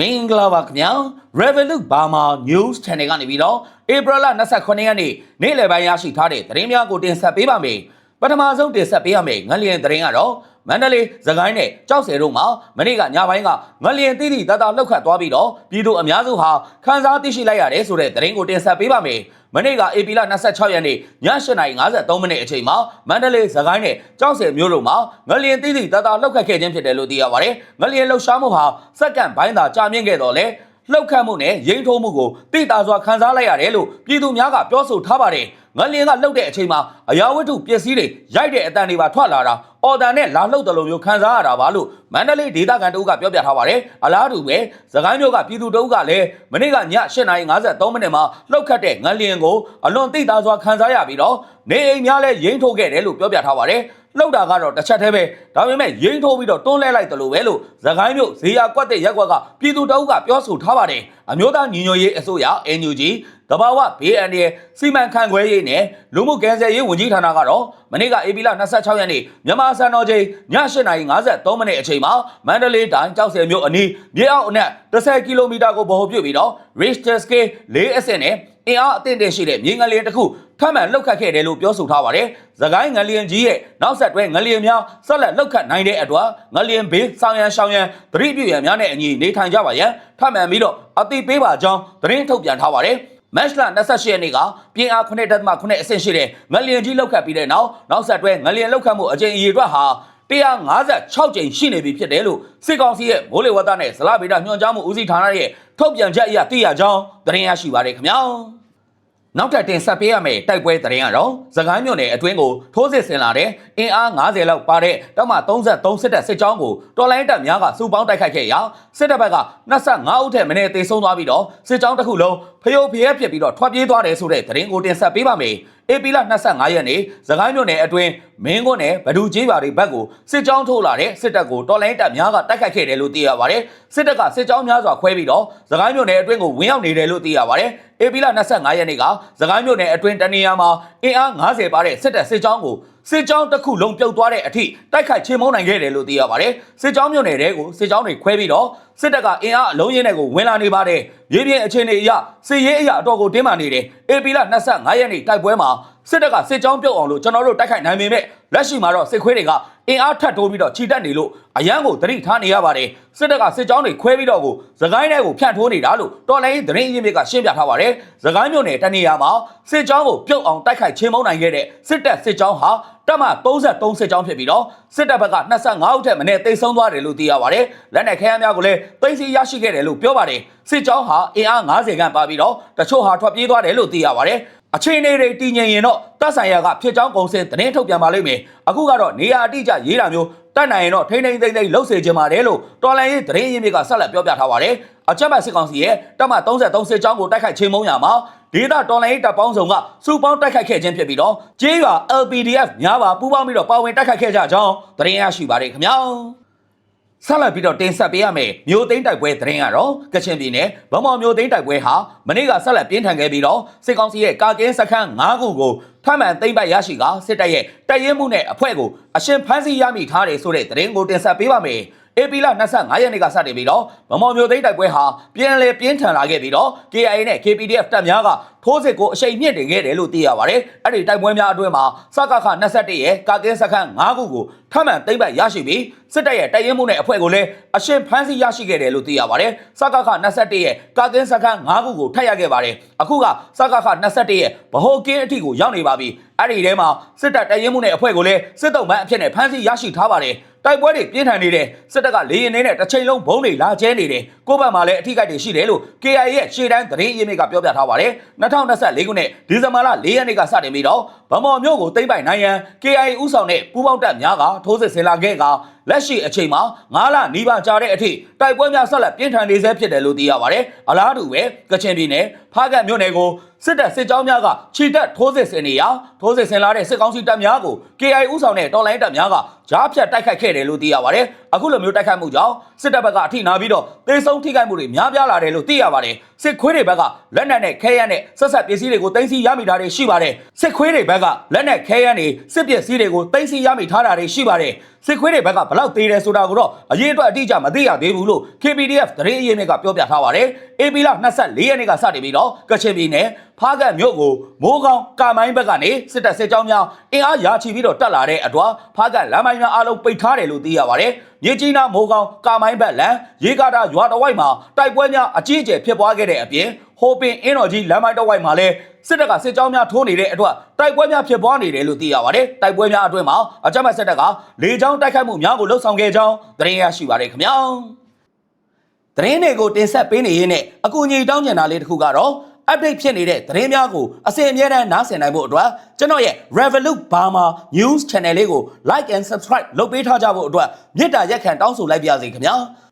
မင်္ဂလာပါခင်ဗျာ Revolut Burma News Channel ကနေပြီးတော့ဧပြီလ29ရက်နေ့နေ့လယ်ပိုင်းရရှိထားတဲ့သတင်းများကိုတင်ဆက်ပေးပါမယ် ပထမဆုံးတင်ဆက်ပေးရမယ့်ငလျင်သတင်းကတော့မန္တလေး၊စကိုင်းနဲ့ကြောက်စဲတို့မှာမနေ့ကညပိုင်းကငလျင်တိတိတတလှုပ်ခတ်သွားပြီးတော့ပြည်သူအများစုဟာခန်းစားသိရှိလိုက်ရတယ်ဆိုတဲ့သတင်းကိုတင်ဆက်ပေးပါမယ်မနေ့က AP လ26ရက်နေ့ည8:53မိနစ်အချိန်မှာမန္တလေးစကိုင်းနဲ့ကြောက်စဲမြို့တို့မှာငလျင်တိတိတတလှုပ်ခတ်ခဲ့ခြင်းဖြစ်တယ်လို့သိရပါတယ်ငလျင်လှုပ်ရှားမှုဟာစက္ကန့်ပိုင်းသာကြာမြင့်ခဲ့တော့လေလှုပ်ခတ်မှုနဲ့ရိမ့်ထိုးမှုကိုတိတာစွာခန်းစားလိုက်ရတယ်လို့ပြည်သူများကပြောဆိုထားပါတယ် ငလျင်ကလှုပ်တဲ့အချိန်မှာအရာဝတ္ထုပစ္စည်းတွေရိုက်တဲ့အတန်တွေပါထွက်လာတာအော်တန်နဲ့လာလှုပ်တယ်လို့မျိုးခန်းစားရတာပါလို့မန္တလေးဒေသခံတအုပ်ကပြောပြထားပါတယ်အလားတူပဲသခိုင်းမြို့ကပြည်သူတအုပ်ကလည်းမနေ့ကည8:53မိနစ်မှာလှုပ်ခတ်တဲ့ငလျင်ကိုအလွန်တိတာစွာခန်းစားရပြီးတော့နေအိမ်များလည်းရိမ့်ထိုးခဲ့တယ်လို့ပြောပြထားပါတယ်လှုပ်တာကတော့တစ်ချက်တည်းပဲဒါပေမဲ့ရိမ့်ထိုးပြီးတော့တွန်းလဲလိုက်တယ်လို့ပဲလို့သခိုင်းမြို့ဇေယျကွက်တဲ့ရက်ကွက်ကပြည်သူတအုပ်ကပြောဆိုထားပါတယ်အမျိုးသားညီညွတ်ရေးအစိုးရ NUG တဘာဝဘေးအန္တရာယ်စီမံခန့်ခွဲရေးနဲ့လူမှုကယ်ဆယ်ရေးဝန်ကြီးဌာနကတော့မနေ့ကဧပြီလ26ရက်နေ့မြန်မာစံတော်ချိန်ည8:53မိနစ်အချိန်မှာမန္တလေးတိုင်းကြောက်စဲမြို့အနီးမြေအောက်အနက်10ကီလိုမီတာကိုဗဟိုပြုပြီးတော့ Richter scale 4အဆင့်နဲ့အင်အားအသင့်တင့်ရှိတဲ့မြေငလျင်တစ်ခုထပ်မံလှုပ်ခတ်ခဲ့တယ်လို့ပြောဆိုထားပါတယ်။သခိုင်းငလျင်ကြီးရဲ့နောက်ဆက်တွဲငလျင်များဆက်လက်လှုပ်ခတ်နိုင်တဲ့အတွက်ငလျင်ဘေးဆောင်ရန်ရှောင်ရန်သတိပြုရန်များနဲ့အညီနေထိုင်ကြပါရန်ထပ်မံပြီးတော့အသိပေးပါကြောင်းသတင်းထုတ်ပြန်ထားပါတယ်။ မတ်လ28ရက်နေ့ကပြင်းအား9.9အဆင့်ရှိတဲ့ငလျင်ကြီးလောက်ခတ်ပြီးတဲ့နောက်နောက်ဆက်တွဲငလျင်လောက်ခတ်မှုအကြိမ်အရေအတွက်ဟာ156ကြိမ်ရှိနေပြီဖြစ်တယ်လို့စစ်ကောင်စီရဲ့မိုးလေဝသနဲ့ဇလဗေဒညွှန်ကြားမှုဦးစီးဌာနရဲ့ထုတ်ပြန်ချက်အရသိရကြောင်းသတင်းရရှိပါရခင်ဗျာ နောက်ထပ်တင်ဆက်ပေးရမယ့်တိုက်ပွဲသတင်းကတော့သခိုင်းမြို့နယ်အတွင်းကိုထိုးစစ်ဆင်လာတဲ့အင်အား90လောက်ပါတဲ့တပ်မ33စစ်တပ်စစ်ကြောင်းကိုတော်လိုင်းတပ်များကစုပေါင်းတိုက်ခိုက်ခဲ့ရာစစ်တပ်ဘက်က25ဦးထက်မနည်းသေဆုံးသွားပြီးတော့စစ်ကြောင်းတစ်ခုလုံးဖျို့ဖျဲဖြစ်ပြီးတော့ထွက်ပြေးသွားတယ်ဆိုတဲ့သတင်းကိုတင်ဆက်ပေးပါမယ်။ AP လ25ရက်နေ့သခိုင်းမြို့နယ်အတွင်းမင်းကွန်းနယ်ဗဒူကျေးရွာတွေဘက်ကိုစစ်ကြောင်းထိုးလာတဲ့စစ်တပ်ကိုတော်လိုင်းတပ်များကတိုက်ခိုက်ခဲ့တယ်လို့သိရပါတယ်။စစ်တပ်ကစစ်ကြောင်းများစွာခွဲပြီးတော့သခိုင်းမြို့နယ်အတွင်းကိုဝင်ရောက်နေတယ်လို့သိရပါတယ်။ AP လ25ရက်နေ့ကသခိုင်းမြို့နယ်အတွင်းတနေရာမှာအင်အား90ပါတဲ့စစ်တပ်စစ်ကြောင်းကို စစ်ကြောင်းတစ်ခုလုံးပြုတ်သွားတဲ့အထိတိုက်ခိုက်ချေမှုန်းနိုင်ခဲ့တယ်လို့သိရပါတယ်။စစ်ကြောင်းမြို့နယ်တဲကိုစစ်ကြောင်းတွေခွဲပြီးတော့စစ်တပ်ကအင်အားအလုံးရင်းနဲ့ကိုဝင်လာနေပါတယ်။မြေပြင်အခြေအနေအရစစ်ရေးအရာအတော်ကိုတင်းမာနေတယ်။ AP လ25ရက်နေ့တိုက်ပွဲမှာ စစ်တပ်ကစစ်ကြောင်းပြုတ်အောင်လို့ကျွန်တော်တို့တိုက်ခိုက်နိုင်ပေမဲ့လက်ရှိမှာတော့စစ်ခွေးတွေကအင်အားထပ်တိုးပြီးတော့ခြိတက်နေလို့အရန်ကိုတတိထားနေရပါတယ်စစ်တပ်ကစစ်ကြောင်းတွေခွဲပြီးတော့ကိုသခိုင်းထဲကိုဖြန့်ထိုးနေတာလို့တော်လိုင်းရေးသတင်းအရင်းမြစ်ကရှင်းပြထားပါတယ်သခိုင်းမြို့နယ်တနေရာမှာစစ်ကြောင်းကိုပြုတ်အောင်တိုက်ခိုက်ချင်းမုံနိုင်ခဲ့တဲ့စစ်တပ်စစ်ကြောင်းဟာတပ်မ33စစ်ကြောင်းဖြစ်ပြီးတော့စစ်တပ်ဘက်က25ဦးထက်မနည်းတိတ်ဆုံးသွားတယ်လို့သိရပါတယ်လက်နက်ခဲယမ်းများကိုလည်းသိမ်းဆည်းရရှိခဲ့တယ်လို့ပြောပါတယ်စစ်ကြောင်းဟာအင်အား90ခန့်ပါပြီးတော့တချို့ဟာထွက်ပြေးသွားတယ်လို့သိရပါတယ် အခြေအနေတွေတည်ငြိမ်ရင်တော့တပ်ဆိုင်ရာကဖြစ်ကြောင်းကုန်စင်သတင်းထုတ်ပြန်ပါလိမ့်မယ်အခုကတော့နေရာအတိအကျရေးတာမျိုးတတ်နိုင်ရင်တော့ထိန်းထိန်းသိမ်းသိမ်းလှုပ်စေချင်ပါတယ်လို့တော်လန်ရေးသတင်းရင်းမြစ်ကဆက်လက်ပြောပြထားပါတယ်အချက်မဲ့စစ်ကောင်စီရဲ့တပ်မ33စစ်ကြောင်းကိုတိုက်ခိုက်ချင်းမုံရမှာဒေသတော်လိုင်းတပ်ပေါင်းစုံကစူပေါင်းတိုက်ခိုက်ခဲ့ခြင်းဖြစ်ပြီးတော့ကျေးရွာ LPDF များပါပူးပေါင်းပြီးတော့ပါဝင်တိုက်ခိုက်ခဲ့ကြကြောင်းသတင်းရရှိပါတယ်ခင်ဗျာ ဆက်လက်ပြီးတော့တင်ဆက်ပေးရမယ်မြို့သိမ်းတိုက်ပွဲသတင်းကတော့ကချင်ပြည်နယ်ဗမော်မြို့သိမ်းတိုက်ပွဲဟာမနေ့ကဆက်လက်ပြင်းထန်ခဲ့ပြီးတော့စစ်ကောင်စီရဲ့ကာကင်းစခန်း၅ခုကိုထပ်မံသိမ်းပိုက်ရရှိကစစ်တပ်ရဲ့တပ်ရင်းမှုနဲ့အဖွဲ့ကိုအရှင်ဖမ်းဆီးရမိထားတယ်ဆိုတဲ့သတင်းကိုတင်ဆက်ပေးပါမယ်။ AP လ25ရက်နေ့ကစတင်ပြီးတော့မမော်မျိုးသိန်းတိုက်ပွဲဟာပြန်လည်ပြင်းထန်လာခဲ့ပြီးတော့ KIA နဲ့ KPDF တပ်များကထိုးစစ်ကိုအရှိန်မြင့်တင်ခဲ့တယ်လို့သိရပါတယ်။အဲ့ဒီတိုက်ပွဲများအတွင်းမှာစကခ21ရဲ့ကာကင်းစခန်း9ခုကိုထပ်မံသိမ်းပိုက်ရရှိပြီးစစ်တပ်ရဲ့တိုက်ရင်မှုနဲ့အဖွဲ့ကိုလည်းအရှင်ဖမ်းဆီးရရှိခဲ့တယ်လို့သိရပါတယ်။စကခ21ရဲ့ကာကင်းစခန်း9ခုကိုထပ်ရခဲ့ပါတယ်။အခုကစကခ21ရဲ့ဗဟိုကင်းအထိကိုရောက်နေပါပြီ။အဲ့ဒီထဲမှာစစ်တပ်တိုက်ရင်မှုနဲ့အဖွဲ့ကိုလည်းစစ်တုံးမှန်းအဖြစ်နဲ့ဖမ်းဆီးရရှိထားပါတယ်။တိုက်ပွဲတွေပြင်းထန်နေတဲ့စစ်တပ်ကလေရင်နေနဲ့တစ်ချိန်လုံးဘုံတွေလာကျဲနေတယ်ကိုယ့်ဘက်မှာလည်းအထိကိတွေရှိတယ်လို့ KIA ရဲ့ရှေ့တန်းသတင်းရင်းမြစ်ကပြောပြထားပါတယ်2024ခုနှစ်ဒီဇင်ဘာလ4ရက်နေ့ကစတင်ပြီးတော့ဗမော်မြို့ကိုသိမ်းပိုက်နိုင်ရန် KIA ဥဆောင်တဲ့ပူးပေါင်းတပ်များကထိုးစစ်ဆင်လာခဲ့ကလက်ရှိအချိန်မှာ9လနီးပါးကြာတဲ့အထိတိုက်ပွဲများဆက်လက်ပြင်းထန်နေဆဲဖြစ်တယ်လို့သိရပါတယ်အလားတူပဲကချင်ပြည်နယ်ဖားကတ်မြို့နယ်ကိုစစ်တပ်စစ်ကြောင်းများကခြိတက်ထိုးစစ်ဆင်နေရာထိုးစစ်ဆင်လာတဲ့စစ်ကောင်းစီတပ်များကို KI ဥဆောင်တဲ့တော်လိုင်းတပ်များကကြားဖြတ်တိုက်ခိုက်ခဲ့တယ်လို့သိရပါတယ်အခုလိုမျိုးတိုက်ခိုက်မှုကြောင့်စစ်တပ်ဘက်ကအထိနာပြီးတော့သေဆုံးထိခိုက်မှုတွေများပြားလာတယ်လို့သိရပါတယ် စစ်ခွေးတွေဘက်ကလက်နက်နဲ့ခဲယမ်းနဲ့ဆက်ဆက်ပစ္စည်းတွေကိုတင်စီရမိတာတွေရှိပါတယ်စစ်ခွေးတွေဘက်ကလက်နက်ခဲယမ်းတွေစစ်ပစ္စည်းတွေကိုတင်စီရမိထားတာတွေရှိပါတယ်စစ်ခွေးတွေဘက်ကဘလောက်သေးတယ်ဆိုတာကိုတော့အရေးအတွက်အတိအကျမသိရသေးဘူးလို့ KPDF သတင်းအရင်းမြစ်ကပြောပြထားပါတယ်။ AP လ24ရက်နေ့ကစတင်ပြီးတော့ကချင်ပြည်နယ်ဖားကတ်မြို့ကိုမိုးကောင်းကာမိုင်းဘက်ကနေစစ်တပ်စစ်ကြောင်းများအင်အားရာချီပြီးတော့တက်လာတဲ့အတွက်ဖားကတ်လမ်းမိုင်းများအားလုံးပိတ်ထားတယ်လို့သိရပါတယ်။မြေကြီးနားမိုးကောင်းကာမိုင်းဘက်လမ်းရေကာတာရွာတစ်ဝိုက်မှာတိုက်ပွဲများအကြီးအကျယ်ဖြစ်ပွားခဲ့တဲ့အပြင်ဟိုပင်အင်းတော်ကြီးလမ်းမိုင်းတစ်ဝိုက်မှာလည်းစစ်တပ်ကစစ်ကြောင်းများထိုးနေတဲ့အတွက်တိုက်ပွဲများဖြစ်ပွားနေတယ်လို့သိရပါတယ်။တိုက်ပွဲများအတွင်းမှာအကြမ်းဖက်စစ်တပ်ကလေကြောင်းတိုက်ခိုက်မှုများကိုလှုပ်ဆောင်ခဲ့ကြောင်းသတင်းရရှိပါတယ်ခင်ဗျာ။သတင်းတွေကိုတင်ဆက်ပေးနေရင်းနဲ့အကူအညီတောင်းကျင်တာလေးတစ်ခုကတော့ update ဖြစ်နေတဲ့သတင်းများကိုအစဉ်အမြဲတမ်းနားဆင်နိုင်ဖို့အတွက်ကျွန်တော်ရဲ့ Revolut Burma News Channel လေးကို like and subscribe လုပ်ပေးထားကြဖို့အတွက်မေတ္တာရက်ခံတောင်းဆိုလိုက်ပါရစေခင်ဗျာ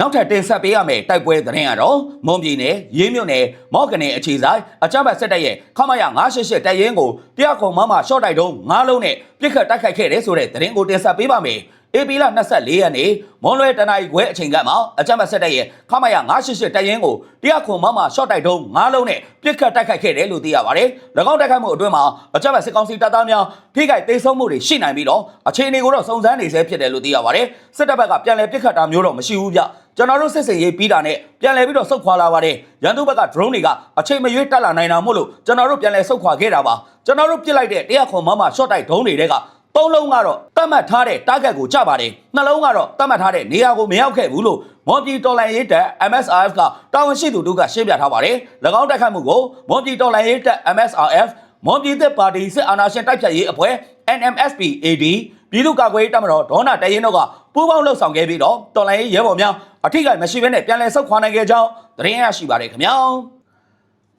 နောက်ထပ်တင်ဆက်ပေးရမယ့်တိုက်ပွဲသတင်းကတော့မွန်ပြည်နယ်ရေးမြို့နယ်မော့ကနေအခြေဆိုင်အကြမ်းဖက်စစ်တပ်ရဲ့ခမရ988တပ်ရင်းကိုတရားခုံမမရှော့တိုက်တုံး9လုံးနဲ့ပြစ်ခတ်တိုက်ခိုက်ခဲ့တဲ့ဆိုတဲ့သတင်းကိုတင်ဆက်ပေးပါမယ်။ AP လ24ရက်နေ့မွန်လွဲတနိုင်ခွဲအချိန်ကမှအကြမ်းဖက်စစ်တပ်ရဲ့ခမရ988တပ်ရင်းကိုတရားခုံမမရှော့တိုက်တုံး9လုံးနဲ့ပြစ်ခတ်တိုက်ခိုက်ခဲ့တယ်လို့သိရပါတယ်။၎င်းတိုက်ခိုက်မှုအတွင်းမှာအကြမ်းဖက်စစ်ကောင်စီတပ်သားများထိခိုက်ဒေဆုံးမှုတွေရှိနိုင်ပြီးတော့အခြေအနေကိုတော့စုံစမ်းနေဆဲဖြစ်တယ်လို့သိရပါတယ်။စစ်တပ်ဘက်ကပြန်လည်ပြစ်ခတ်တာမျိုးတော့မရှိဘူးဗျ။ ကျွန်တော်တို့စစ်စင်ရေးပြီးတာနဲ့ပြန်လည်ပြီးတော့ဆုတ်ခွာလာပါတယ်။ရန်သူဘက်က drone တွေကအချိန်မရွေးတက်လာနိုင်တာမို့လို့ကျွန်တော်တို့ပြန်လည်ဆုတ်ခွာခဲ့တာပါ။ကျွန်တော်တို့ပြစ်လိုက်တဲ့တရားခွန်မမ short တိုက် drone တွေကသုံးလုံးကတော့တတ်မှတ်ထားတဲ့ target ကိုကြပါတယ်။နှလုံးကတော့တတ်မှတ်ထားတဲ့နေရာကိုမရောက်ခဲ့ဘူးလို့မော်ပြည်တော်လိုင်းရေးတပ် MSRF ကတာဝန်ရှိသူတို့ကရှင်းပြထားပါတယ်။၎င်းတိုက်ခတ်မှုကိုမော်ပြည်တော်လိုင်းရေးတပ် MSRF မော်ပြည်သက်ပါတီစစ်အာဏာရှင်တိုက်ဖြတ်ရေးအဖွဲ့ NMSP AD ပြည်သူ့ကာကွယ်ရေးတပ်မတော်ဒေါနာတရင်တို့ကပူးပေါင်းလှုပ်ဆောင်ခဲ့ပြီးတော့တော်လိုင်းရေးရဲဘော်များအထိကမရှိဘဲနဲ့ပြန်လည်ဆုတ်ခွာနိုင်ခဲ့ကြောင်းသတင်းရရှိပါတယ်ခင်ဗျာ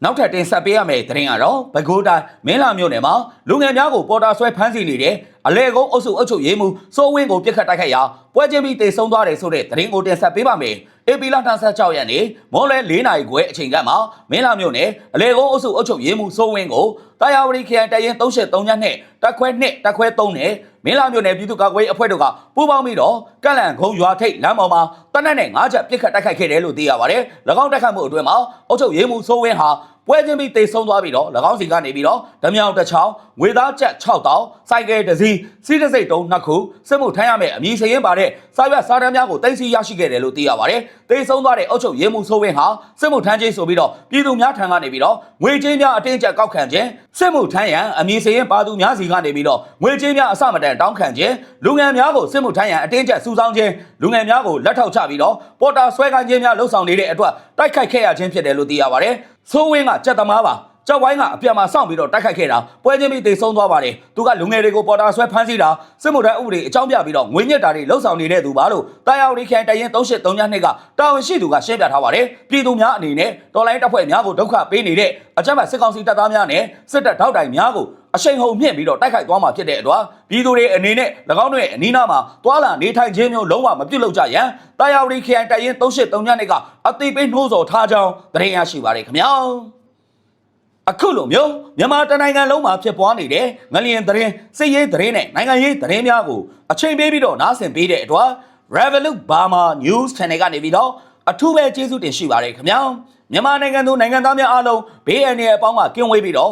နောက်ထပ်တင်ဆက်ပေးရမယ့်သတင်းကတော့ပဲခူးတိုင်းမင်းလာမြို့နယ်မှာလူငယ်များကိုပေါ်တာဆွဲဖမ်းဆီးနေတဲ့အလဲကုန်းအုပ်စုအုပ်ချုပ်ရေးမှူးစိုးဝင်းကိုပြစ်ခတ်တိုက်ခိုက်ရာပွဲချင်းပြီးတေဆုံးသွားတယ်ဆိုတဲ့သတင်းကိုတင်ဆက်ပေးပါမယ်။ AP လ26ရက်နေ့မော်လဲ၄နာရီခွဲအချိန်ကမှမင်းလာမြို့နယ်အလဲကုန်းအုပ်စုအုပ်ချုပ်ရေးမှူးစိုးဝင်းကိုတာယာဝတီခရိုင်တရင်373ညနဲ့တက်ခွဲ2တက်ခွဲ3နဲ့ မင်းလာမြို့နယ်ပြည်သူ့ကာကွယ်ရေးအဖွဲ့တို့ကပူးပေါင်းပြီးတော့ကန့်လန့်ခုံရွာထိပ်လမ်းပေါ်မှာတနက်နဲ့၅ချက်ပြစ်ခတ်တိုက်ခိုက်ခဲ့တယ်လို့သိရပါတယ်။၎င်းတိုက်ခိုက်မှုအတွင်းမှာအုပ်ချုပ်ရေးမှူးစိုးဝင်းဟာ ပွဲချင်းပြီးတိတ်ဆုံးသွားပြီးတော့၎င်းစီကနေပြီးတော့ဓမြောင်တစ်ချောင်းငွေသားကျပ်6တောင်စိုက်ကယ်တစ်စီးစီးတစ်စိတ်တုံးနှစ်ခုစစ်မှုထမ်းရမယ့်အမည်စရင်ပါတဲ့စာရွက်စာတမ်းများကိုတင်စီရရှိခဲ့တယ်လို့သိရပါတယ်။တိတ်ဆုံးသွားတဲ့အုပ်ချုပ်ရေးမှူးစိုးဝင်းဟာစစ်မှုထမ်းချင်းဆိုပြီးတော့ပြည်သူများထံကနေပြီးတော့ငွေကြေးများအတင်းကျပ်ကောက်ခံခြင်းစစ်မှုထမ်းရန်အမည်စရင်ပါသူများစီကနေပြီးတော့ငွေကြေးများအစမတန်တောင်းခံခြင်းလူငယ်များကိုစစ်မှုထမ်းရန်အတင်းကျပ်စုဆောင်းခြင်းလူငယ်များကိုလက်ထောက်ချပြီးတော့ပေါ်တာဆွဲကိုင်းခြင်းများလှုပ်ဆောင်နေတဲ့အတွက်တိုက်ခိုက်ခဲ့ရခြင်းဖြစ်တယ်လို့သိရပါတယ်။ စိုးဝင်းကကြက်သမားပါကြောက်ဝိုင်းကအပြန်မှာစောင့်ပြီးတော့တိုက်ခိုက်ခဲ့တာပွဲချင်းပြီးတိတ်ဆုံးသွားပါတယ်သူကလူငယ်တွေကိုပေါ်တာဆွဲဖမ်းဆီးတာစစ်မှုထမ်းဥပဒေအကြောင်းပြပြီးတော့ငွေညက်တာတွေလှုပ်ဆောင်နေတဲ့သူပါလို့တာယာဝတီခိုင်တရင်383ညနှစ်ကတာဝန်ရှိသူကရှင်းပြထားပါတယ်ပြည်သူများအနေနဲ့တော်လိုင်းတပ်ဖွဲ့များကိုဒုက္ခပေးနေတဲ့အကြမ်းဖက်စစ်ကောင်စီတပ်သားများနဲ့စစ်တပ်ထောက်တိုင်များကို အရှိန်ဟုန်မြင့်ပြီးတော့တိုက်ခိုက်သွားမှာဖြစ်တဲ့အတွက်ပြည်သူတွေအနေနဲ့၎င်းတို့ရဲ့အနီးနားမှာတွာလာနေထိုင်ခြင်းမျိုးလုံးဝမပြုတ်လို့ကြရန်တာယာဝတီခိုင်တရင်383ညနှစ်ကအသေးပေးနှိုးဆော်ထားကြောင်းသတင်းရရှိပါတယ်ခင်ဗျာအခုလိုမျိုးမြန်မာတနိုင်ငံလုံးမှာဖြစ်ပွားနေတဲ့ငလျင်သတင်းစစ်ရေးသတင်းနဲ့နိုင်ငံရေးသတင်းများကိုအချိန်ပေးပြီးတော့နားဆင်ပေးတဲ့အတွက် Revolut Burma News Channel ကနေပြီးတော့အထူးပဲကျေးဇူးတင်ရှိပါတယ်ခင်ဗျာမြန်မာနိုင်ငံသူနိုင်ငံသားများအားလုံးဘေးအန္တရာယ်အပေါင်းကကင်းဝေးပြီးတော့